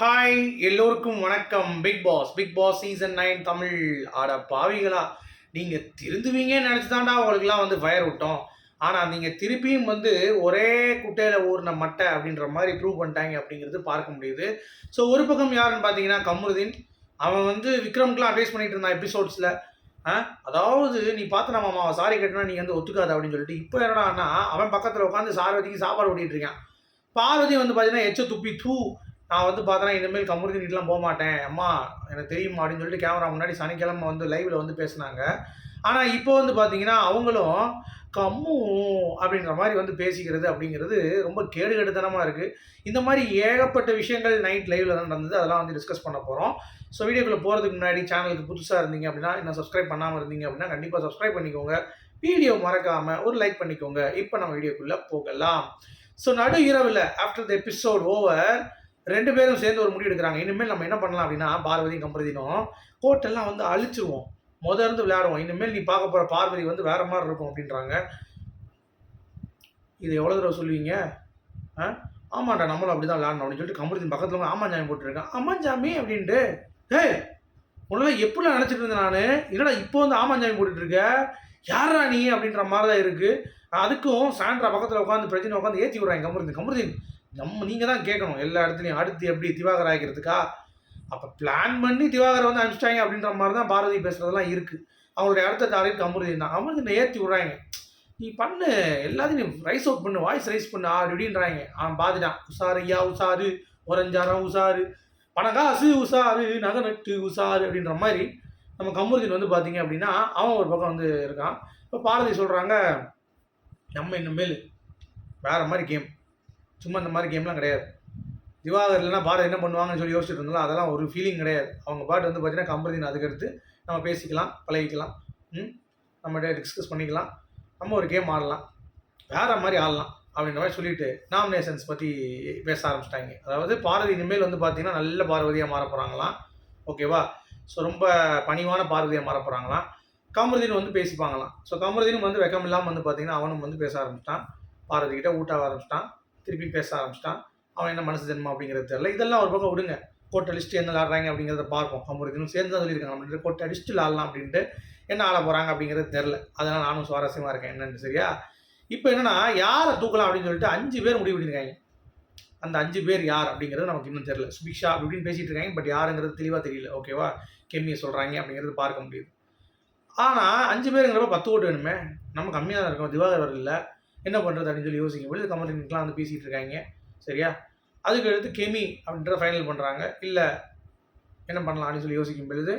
Hi எல்லோருக்கும் வணக்கம். Bigg Boss Bigg Boss season nine Tamil ஆட பாவிகளா? நீங்கள் திருந்துவீங்கன்னு நினச்சிதாண்டா உங்களுக்குலாம் வந்து ஃபயர் விட்டோம். ஆனால் நீங்கள் திருப்பியும் வந்து ஒரே குட்டையில் ஊறின மட்டை அப்படின்ற மாதிரி ப்ரூவ் பண்ணிட்டாங்க அப்படிங்கிறது பார்க்க முடியுது. ஸோ ஒரு பக்கம் யாருன்னு பார்த்தீங்கன்னா கமருதீன். அவன் வந்து விக்ரம்க்குலாம் அட்வைஸ் பண்ணிட்டு இருந்தான் எபிசோட்ஸில் ஆ? அதாவது நீ பார்த்து நம்ம மாமா சாரி கேட்டனா நீ வந்து ஒத்துக்காத அப்படின்னு சொல்லிட்டு இப்போ என்னடான்னா அவன் பக்கத்தில் உட்காந்து சாரவதிக்கு சாப்பாடு ஓட்டிகிட்டு இருக்கான். பார்வதி வந்து பார்த்தீங்கன்னா எச்ச துப்பி தூ. நான் வந்து பார்த்தேன்னா இனிமேல் கமுருதி நீட்லாம் போக மாட்டேன். அம்மா எனக்கு தெரியுமா அப்படின்னு சொல்லிட்டு கேமரா முன்னாடி சனிக்கிழமை வந்து லைவில் வந்து பேசுனாங்க. ஆனால் இப்போ வந்து பார்த்தீங்கன்னா அவங்களும் கம்மு அப்படின்ற மாதிரி வந்து பேசிக்கிறது அப்படிங்கிறது ரொம்ப கேடுகெடுத்தனமாக இருக்குது இந்த மாதிரி ஏகப்பட்ட விஷயங்கள் நைட் லைவில் தான் நடந்தது. அதெல்லாம் வந்து டிஸ்கஸ் பண்ண போகிறோம் ஸோ வீடியோக்குள்ளே போகிறதுக்கு முன்னாடி சேனலுக்கு புதுசாக இருந்தீங்க அப்படின்னா இன்னும் சப்ஸ்கிரைப் பண்ணாமல் இருந்தீங்க அப்படின்னா கண்டிப்பாக சப்ஸ்கிரைப் பண்ணிக்கோங்க. வீடியோ மறக்காமல் ஒரு லைக் பண்ணிக்கோங்க. இப்போ நம்ம வீடியோக்குள்ளே போகலாம். ஸோ நடு இரவில் ஆஃப்டர் த எபிசோட் ஓவர் ரெண்டு பேரும் சேர்ந்து ஒரு முடிவு எடுக்கிறாங்க இனிமேல் நம்ம என்ன பண்ணலாம் அப்படின்னா பார்வதியும் கம்பரதினும் கோட்டெல்லாம் வந்து அழிச்சிருவோம். முதல் இருந்து விளையாடுவோம். இனிமேல் நீ பார்க்க போகிற பார்வதி வந்து வேற மாதிரி இருக்கும் அப்படின்றாங்க. இது எவ்வளோ தடவை சொல்லுவீங்க? ஆ? ஆமாண்டா நம்மளும் அப்படி தான் விளையாடணும் அப்படின்னு சொல்லிட்டு கம்பரதின் பக்கத்தில் ஆமாஞ்சாமி ஜாமி போட்டுருக்கேன். ஆமாம் ஜாமி அப்படின்ட்டு. ஏய் உடனே எப்படிலாம் நினச்சிட்டு இருந்தேன் நான்? என்னடா இப்போ வந்து ஆமாம் ஜாமி போட்டுட்டு இருக்க? யாரா நீ அப்படின்ற மாதிரி தான் இருக்குது அதுக்கும் சாண்ட்ரா பக்கத்தில் உட்காந்து பிரச்சனை உட்காந்து ஏற்றி விட்றாங்க கமருதீன் கமருதீன் நம்ம நீங்கள் தான் கேட்கணும் எல்லா இடத்துலையும் அடுத்து எப்படி திவாகர் ஆகிக்கிறதுக்கா? அப்போ பிளான் பண்ணி திவாகரை வந்து அனுப்பிச்சிட்டாங்க அப்படின்ற மாதிரி தான் பாரதி பேசுகிறதெல்லாம் இருக்குது அவங்களுடைய அடுத்த டார்கெட் கமருதீன் தான். அமருதீனை ஏற்றி விட்றாங்க? நீ பண்ணு எல்லாத்தையும் நீ ரைஸ் அவுட் பண்ணு வாய்ஸ் ரைஸ் பண்ணு ஆ அப்படின்றாங்க அவன் பாதிட்டான் உசாரு ஐயா உசாரு ஒரஞ்சாரம் உசாரு பணக்காசு உசாரு நகை நட்டு உசாரு அப்படின்ற மாதிரி நம்ம கமுருதீன் வந்து பார்த்தீங்க அப்படின்னா அவன் ஒரு பக்கம் வந்து இருக்கான். இப்போ பாரதி சொல்கிறாங்க நம்ம இனிமேல் வேறு மாதிரி கேம் சும்மா இந்த மாதிரி கேம்லாம் கிடையாது. திவாகர் இல்லைனா பாரதி என்ன பண்ணுவாங்கன்னு சொல்லி யோசிச்சுட்டு இருந்தாலும் அதெல்லாம் ஒரு ஃபீலிங் கிடையாது. அவங்க பாட்டு வந்து பார்த்தீங்கன்னா கம்பெனி அதுக்கடுத்து நம்ம பேசிக்கலாம் பழகிக்கலாம். ம்? நம்ம டிஸ்கஸ் பண்ணிக்கலாம். நம்ம ஒரு கேம் ஆடலாம். வேற மாதிரி ஆடலாம் அப்படின்ற மாதிரி சொல்லிட்டு நாமினேஷன்ஸ் பற்றி பேச ஆரம்பிச்சிட்டாங்க. அதாவது பாரதி இனிமேல் வந்து பார்த்தீங்கன்னா நல்ல பார்வதியாக மாற போகிறாங்களாம் ஓகேவா ஸோ ரொம்ப பணிவான பார்வதியாக மாற போகிறாங்களாம் கமருதீன் வந்து பேசிப்பாங்களாம். ஸோ கமருதீனும் வந்து வெக்கம் இல்லாமல் வந்து பார்த்தீங்கன்னா அவனும் வந்து பேச ஆரம்பிச்சிட்டான். பாரதி கிட்ட ஊட்டாக ஆரம்பிச்சிட்டான். திருப்பி பேச ஆரம்பிச்சிட்டான். அவன் என்ன மனசு ஜென்மம் அப்படிங்கிறது தெரியல. இதெல்லாம் ஒரு பக்கம் விடுங்க. கோட்டை லிஸ்ட் என்ன ஆடுறாங்க அப்படிங்கிறத பார்ப்போம். கமருதீனும் சேர்ந்து தான் சொல்லியிருக்காங்க. அப்படின்ட்டு கோட்டை லிஸ்ட்டு ஆடலாம் அப்படின்ட்டு என்ன ஆட போகிறாங்க அப்படிங்கிறது தெரில அதனால் நானும் சுவாரஸ்யமாக இருக்கேன். என்னென்னு சரியா? இப்போ என்னன்னா யாரை தூக்கலாம் அப்படின்னு சொல்லிட்டு அஞ்சு பேர் முடிவு பண்ணியிருக்காங்க. அந்த அஞ்சு பேர் யார் அப்படிங்கிறது நமக்கு இன்னும் தெரியல. சுபிக்ஷா அப்படின்னு இப்படின்னு இருக்காங்க. பட் யாருங்கிறது தெளிவாக தெரியல. ஓகேவா கெம்மியை சொல்கிறாங்க அப்படிங்கிறது பார்க்க முடியுது. ஆனால் அஞ்சு பேருங்கிறப்ப பத்து ஓட்டு வேணுமே? நம்ம கம்மியாக தான் இருக்கோம். திவாகர் இல்லை. என்ன பண்ணுறது அப்படின்னு சொல்லி யோசிக்கும் பொழுது கமலின்லாம் வந்து பேசிகிட்டு இருக்காங்க. சரியா? அதுக்கு அடுத்து கெமி அப்படின்றத ஃபைனல் பண்ணுறாங்க இல்லை என்ன பண்ணலாம் அப்படின்னு சொல்லி யோசிக்கும் பொழுது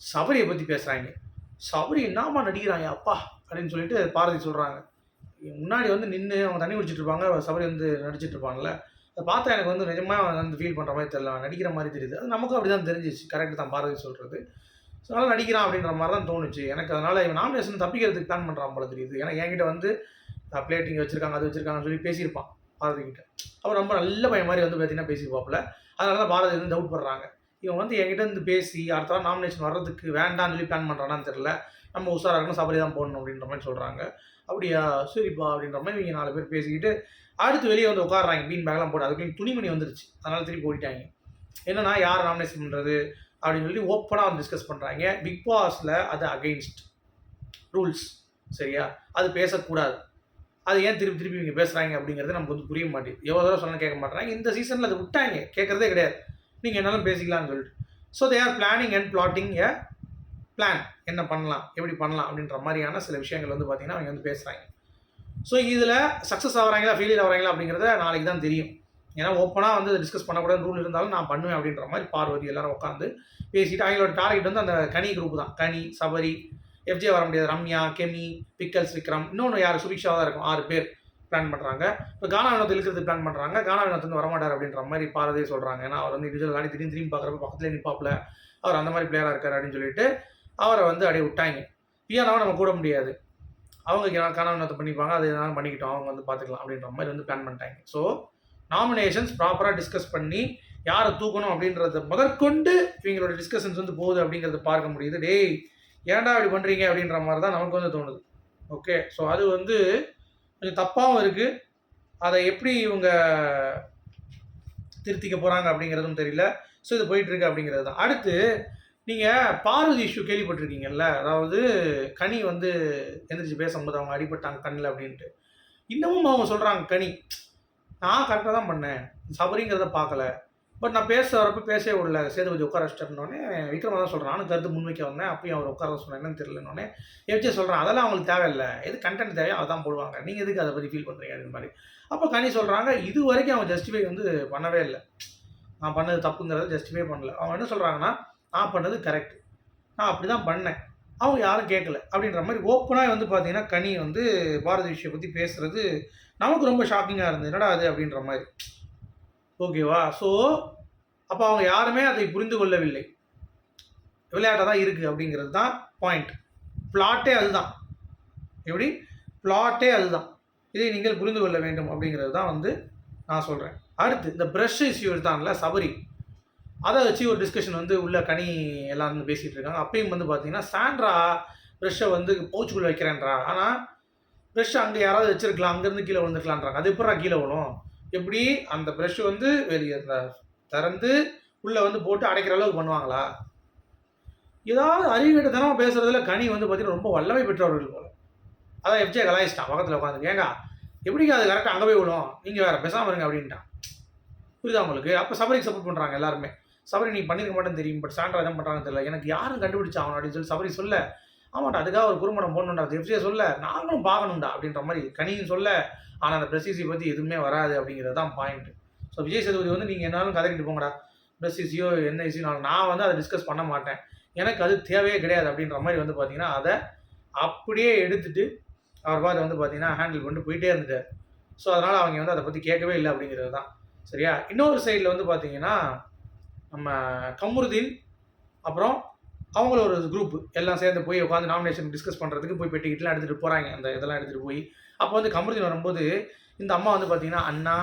சபரியை பற்றி பேசுகிறாங்க சபரி என்னம்மா நடிக்கிறாங்க? அப்பா அப்படின்னு சொல்லிட்டு பாரதி சொல்கிறாங்க முன்னாடி வந்து நின்று அவங்க தண்ணி குடிச்சிட்டு இருப்பாங்க. சபரி வந்து நடிச்சிட்டு இருப்பாங்கல்ல. அதை பார்த்தா எனக்கு வந்து நிஜமாக வந்து ஃபீல் பண்ணுற மாதிரி தெரியல. நடிக்கிற மாதிரி தெரியுது. அது நமக்கும் அப்படி தான் தெரிஞ்சிச்சு. கரெக்டு தான் பாரதி சொல்கிறது ஸோ அதனால் நடிக்கிறான் அப்படின்ற மாதிரி தான் தோணுச்சு. எனக்கு அதனால் இவன் நாமினேஷன் தப்பிக்கிறதுக்கு பிளான் பண்ணுறான் போல தெரியுது. ஏன்னா என்கிட்ட வந்து பிளேட்டிங் வச்சிருக்காங்க அது வச்சிருக்காங்கன்னு சொல்லி பேசியிருப்பான் பாரதி கிட்ட அவர் ரொம்ப நல்ல பையன் மாதிரி வந்து பார்த்தீங்கன்னா பேசியிருப்பாப்புல. அதனால தான் பாரதி வந்து டவுட் பண்ணுறாங்க இவன் வந்து என்கிட்ட இருந்து பேசி அடுத்த நாமினேஷன் வர்றதுக்கு வேண்டாம்னு சொல்லி பிளான் பண்ணுறானான்னு தெரில நம்ம உஷாராக இருக்கணும் சபரி தான் போடணும் அப்படின்ற மாதிரி சொல்கிறாங்க அப்படியா? சரிப்பா அப்படின்ற மாதிரி இவங்க நாலு பேர் பேசிக்கிட்டு அடுத்து வெளியே வந்து உட்காடுறாங்க பீன் பேக்லாம் போட்டு அதுக்குள்ளே துணிமணி வந்துருச்சு. அதனால் திருப்பி ஓடிட்டாங்க. என்னன்னா யார் நாமினேஷன் பண்ணுறது அப்படின்னு சொல்லி ஓப்பனாக வந்து டிஸ்கஸ் பண்ணுறாங்க பிக் பாஸில் அது அகெயின்ஸ்ட் ரூல்ஸ் சரியா? அது பேசக்கூடாது. அது ஏன் திருப்பி திருப்பி இவங்க பேசுகிறாங்க அப்படிங்கிறது நமக்கு வந்து புரிய மாட்டேங்குது. எவ்வளோ தூரம் சொன்னால் கேட்க மாட்டேறாங்க இந்த சீசனில் அதை விட்டாங்க. கேட்குறதே கிடையாது. நீங்கள் என்னாலும் பேசிக்கலாம்னு சொல்லிட்டு. So they are planning and plotting a plan என்ன பண்ணலாம்? எப்படி பண்ணலாம்? அப்படின்ற மாதிரியான சில விஷயங்கள் வந்து பார்த்தீங்கன்னா அவங்க வந்து பேசுகிறாங்க ஸோ இதில் சக்ஸஸ் ஆகிறாங்களா ஃபெயிலியர் ஆகிறாங்களா அப்படிங்கிறத நாளைக்கு தான் தெரியும். ஏன்னா ஓப்பனாக வந்து டிஸ்கஸ் பண்ணக்கூடாது ரூல் இருந்தாலும் நான் பண்ணுவேன் அப்படின்ற மாதிரி பார்வதி எல்லாரும் உட்காந்து பேசிட்டு அவங்களோட டார்கெட் வந்து அந்த கனி குரூப் தான். கனி சபரி எஃப்ஜே வர முடியாது. ரம்யா கெமி பிக்கல்ஸ் விக்ரம். இன்னொன்று யார்? சுபிக்ஷாவாக தான் இருக்கும். ஆறு பேர் பிளான் பண்ணுறாங்க இப்போ கானா வினோத் இழுக்கிறது பிளான் பண்ணுறாங்க கானா வினோத் வந்து வரமாட்டார் அப்படின்ற மாதிரி பாரதியே சொல்கிறாங்க ஏன்னா அவர் வந்து இண்டிவிஜுவல் விளாடி திடீர்னு திரும்பி பார்க்குறப்ப பக்கத்துலேயே நிற்பாப்புல அவர் அந்த மாதிரி பிளேயராக இருக்கார் அப்படின்னு சொல்லிட்டு அவரை வந்து அப்படியே விட்டாங்க. பியானாவை நம்ம கூட முடியாது. அவங்க கானா வினோத்தை பண்ணிப்பாங்க. அது எதனாலும் பண்ணிக்கிட்டோம். அவங்க வந்து பார்த்துக்கலாம் அப்படின்ற மாதிரி வந்து பிளான் பண்ணிட்டாங்க. ஸோ நாமினேஷன்ஸ் ப்ராப்பராக டிஸ்கஸ் பண்ணி யாரை தூக்கணும் அப்படின்றத முதற்கொண்டு இவங்களோட டிஸ்கஷன்ஸ் வந்து போகுது அப்படிங்கிறத பார்க்க முடியுது. டேய் ஏன்டா அப்படி பண்ணுறீங்க அப்படின்ற மாதிரி தான் நமக்கு வந்து தோணுது. ஓகே ஸோ அது வந்து கொஞ்சம் தப்பாகவும் இருக்குது அதை எப்படி இவங்க திருத்திக்க போகிறாங்க அப்படிங்கிறதும் தெரியல. ஸோ இது போயிட்டுருக்கு அப்படிங்கிறது தான். அடுத்து நீங்கள் பார்வதி இஷ்யூ கேள்விப்பட்டிருக்கீங்கல்ல? அதாவது கனி வந்து எந்திரிச்சு பேசும்போது அவங்க அடிபட்டாங்க கண்ணில் அப்படின்ட்டு. இன்னமும் அவங்க சொல்கிறாங்க கனி நான் கரெக்டாக தான் பண்ணேன். சபரிங்கிறத பார்க்கல. பட் நான் பேச வரப்போ பேசவே விடல. சேதுபதி உட்கார வச்சிட்டோன்னே விக்ரமா தான் சொல்கிறேன் நானும் கருத்து முன்வைக்க வந்தேன். அப்பயும் அவர் உட்கார சொன்னேன். என்னன்னு தெரியலனோடனே எஃப்ஜே சொல்கிறேன் அதெல்லாம் அவங்களுக்கு தேவையில்லை. எது கண்டென்ட் தேவையோ அதான் போடுவாங்க. நீங்கள் எதுக்கு அதை பற்றி ஃபீல் பண்ணுறீங்க அது மாதிரி அப்போ கனி சொல்கிறாங்க இது வரைக்கும் அவன் ஜஸ்டிஃபை வந்து பண்ணவே இல்லை. நான் பண்ணது தப்புங்கிறத ஜஸ்டிஃபை பண்ணல. அவங்க என்ன சொல்கிறாங்கன்னா நான் பண்ணது கரெக்ட் நான் அப்படி தான் பண்ணேன். அவங்க யாரும் கேட்கல. அப்படின்ற மாதிரி ஓப்பனாக வந்து பார்த்தீங்கன்னா கனி வந்து பாரதி விஷயம் பற்றி பேசுகிறது நமக்கு ரொம்ப ஷாக்கிங்காக இருந்தது. என்னடா அது அப்படின்ற மாதிரி. ஓகேவா ஸோ அப்போ அவங்க யாருமே அதை புரிந்து கொள்ளவில்லை. விளையாட்டாக தான் இருக்குது அப்படிங்கிறது தான் பாயிண்ட் பிளாட்டே அதுதான். எப்படி? பிளாட்டே அதுதான். இதை நீங்கள் புரிந்து கொள்ள வேண்டும் அப்படிங்கிறது தான் வந்து நான் சொல்கிறேன் அடுத்து இந்த ப்ரஷ் இஷ்யூ எடுத்தாங்கல்ல சபரி. அதை வச்சு ஒரு டிஸ்கஷன் வந்து உள்ள கனி எல்லாம் வந்து பேசிகிட்டு இருக்காங்க. அப்பயும் வந்து பார்த்தீங்கன்னா சாண்ட்ரா ப்ரெஷ்ஷை வந்து பவுச்சுக்குள்ளே வைக்கிறேன்றா ஆனால் ப்ரெஷ் அங்கே யாராவது வச்சுருக்கலாம். அங்கேருந்து கீழே விழுந்துக்கலான்றாங்க அது எப்படா கீழே விழும்? எப்படி அந்த ப்ரஷ் வந்து வெளியே அந்த திறந்து உள்ளே வந்து போட்டு அடைக்கிற அளவுக்கு பண்ணுவாங்களா? ஏதாவது அறிவியட்டத்தனமாக பேசுறதுல கனி வந்து பார்த்தீங்கன்னா ரொம்ப வல்லமை பெற்றவர்கள் போல. அதான் எஃப்ஜே கலாயிச்சிட்டான் பக்கத்தில் உட்காந்து ஏங்க எப்படிங்க அது கரெக்டாக அங்கே போய் விடும் நீங்கள் வேறு பேசாமல் இருங்க அப்படின்ட்டான். புரியுதா உங்களுக்கு? அப்போ சபரிக்கு சப்போர்ட் பண்ணுறாங்க எல்லாருமே. சபரி நீ பண்ணிருக்க மாட்டேன்னு தெரியும் பட் சாண்டா என்ன பண்ணுறாங்கன்னு தெரியல. எனக்கு யாரும் கண்டுபிடிச்சா அவன் அப்படின்னு சொல்லி சபரி சொல்ல ஆமாட்டா அதுக்காக ஒரு குறும்படம் போடணுண்டா எஃப்சியை சொல்ல நாங்களும் பார்க்கணும்டா அப்படின்ற மாதிரி கனியும் சொல்ல ஆனால் அந்த பிரசிசி பற்றி எதுவுமே வராது அப்படிங்கிறது தான் பாயிண்ட் ஸோ விஜய் சேதுபதி வந்து நீங்கள் என்னாலும் கதைக்கிட்டு போங்கடா. பிரசிசியோ என்ன இசினாலும் நான் வந்து அதை டிஸ்கஸ் பண்ண மாட்டேன். எனக்கு அது தேவையே கிடையாது அப்படின்ற மாதிரி வந்து பார்த்தீங்கன்னா அதை அப்படியே எடுத்துட்டு அவர் பார்த்து வந்து பார்த்தீங்கன்னா ஹேண்டில் பண்ணிட்டு போயிட்டே இருந்துட்டார். ஸோ அதனால் அவங்க வந்து அதை பற்றி கேட்கவே இல்லை அப்படிங்கிறது தான் சரியா? இன்னொரு சைடில் வந்து பார்த்தீங்கன்னா நம்ம கமருதீன் அப்புறம் அவங்கள ஒரு குரூப் எல்லாம் சேர்ந்து போய் உட்காந்து நாமினேஷன் டிஸ்கஸ் பண்ணுறதுக்கு போய் பெட்டிக்கிட்டுலாம் எடுத்துகிட்டு போகிறாங்க அந்த இதெல்லாம் எடுத்துகிட்டு போய். அப்போ வந்து கமருதீன் வரும்போது இந்த அம்மா வந்து பார்த்தீங்கன்னா அண்ணா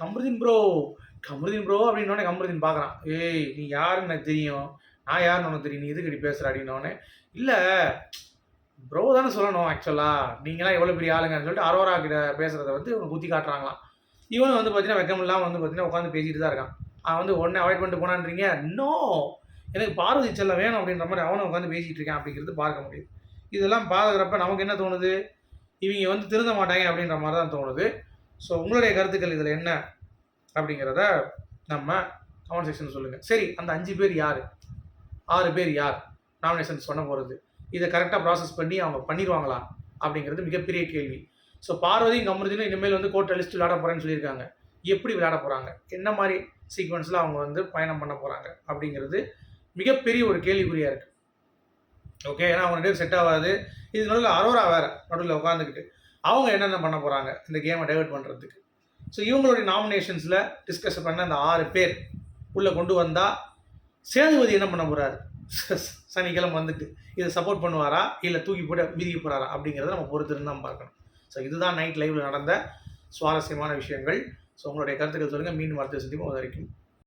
கமருதீன் ப்ரோ கமருதீன் ப்ரோ அப்படின்னோடனே கமருதீன் பார்க்குறான் ஏய் நீ யாருன்னு எனக்கு தெரியும். நான் யாருன்னு உனக்கு தெரியும். நீ எதுக்கு இப்படி பேசுகிற அப்படின்னோடனே இல்லை ப்ரோ தானே சொல்லணும் ஆக்சுவலாக நீங்களாம் எவ்வளோ பெரிய ஆளுங்கன்னு சொல்லிட்டு அரோரா கிட்ட பேசுகிறத வந்து இவங்க குத்தி காட்டுறாங்களாம். இவனும் வந்து பார்த்தீங்கன்னா வெக்கம் இல்லாமல் வந்து பார்த்தீங்கன்னா உட்காந்து பேசிகிட்டு தான் இருக்கான். அவன் வந்து உடனே அவாய்ட் பண்ணிட்டு போனான்றீங்க? நோ எனக்கு பார்வதி செல்லம் வேணும் அப்படின்ற மாதிரி அவனும் உட்காந்து பேசிகிட்டு இருக்கான் அப்படிங்கிறது பார்க்க முடியுது. இதெல்லாம் பார்க்குறப்ப நமக்கு என்ன தோணுது? இவங்க வந்து திருந்த மாட்டாங்க அப்படின்ற மாதிரி தான் தோணுது. ஸோ உங்களுடைய கருத்துக்கள் இதில் என்ன அப்படிங்கிறத நம்ம கமெண்ட் செக்ஷன் சொல்லுங்கள் சரி அந்த அஞ்சு பேர் யார்? ஆறு பேர் யார்? நாமினேஷன்ஸ் பண்ண போகிறது இதை கரெக்டாக ப்ராசஸ் பண்ணி அவங்க பண்ணிடுவாங்களா அப்படிங்கிறது மிகப்பெரிய கேள்வி. ஸோ பார்வதியும் கமருதினும் இனிமேல் வந்து கோர்ட் அழிச்சு விளையாட போகிறேன்னு சொல்லியிருக்காங்க. எப்படி விளையாட போகிறாங்க என்ன மாதிரி சீக்வன்ஸில் அவங்க வந்து பயணம் பண்ண போகிறாங்க அப்படிங்கிறது மிகப்பெரிய ஒரு கேள்விக்குறியாக இருக்குது ஓகே ஏன்னா அவங்க ரெண்டு பேரும் செட் ஆகாது. இது நடுவில் அரோரா வேறு நடுவில் உட்காந்துக்கிட்டு அவங்க என்னென்ன பண்ண போகிறாங்க இந்த கேமை டைவெர்ட் பண்ணுறதுக்கு ஸோ இவங்களுடைய நாமினேஷன்ஸில் டிஸ்கஸ் பண்ண அந்த ஆறு பேர் உள்ளே கொண்டு வந்தால் சேதுபதி என்ன பண்ண போகிறாரு சனிக்கிழமை வந்துட்டு இதை சப்போர்ட் பண்ணுவாரா? இல்லை தூக்கி போட்டு மிதிக்க போகிறாரா அப்படிங்கிறத நம்ம பொறுத்திருந்து தான் பார்க்கணும். ஸோ இதுதான் நைட் லைவில் நடந்த சுவாரஸ்யமான விஷயங்கள். ஸோ உங்களுடைய கருத்துக்கள் சொல்லுங்கள் மீன் வார்த்தை சந்திப்போம். அது வரைக்கும்